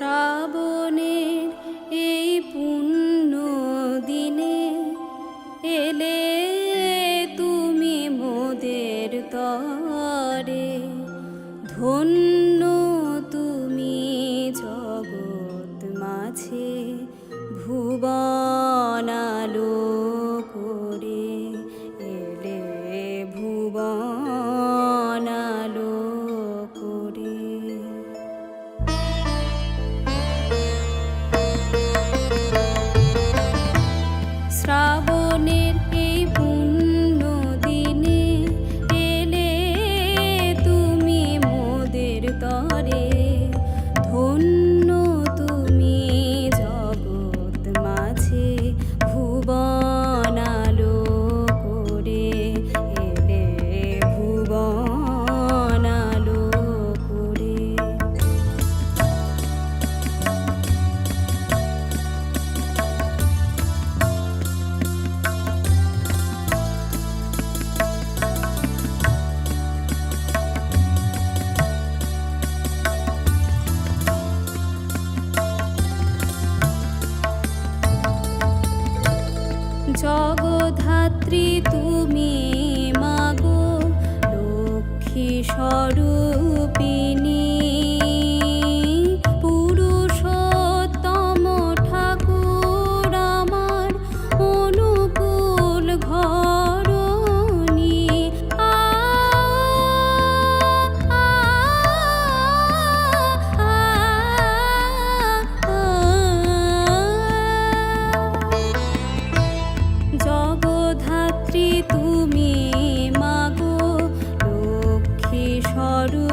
শ্রাবণের এই পুণ্য দিনে এলে তুমি মোদের তরে ধন্য তুমি মাগো লক্ষ্মী স্বরূপী Haru.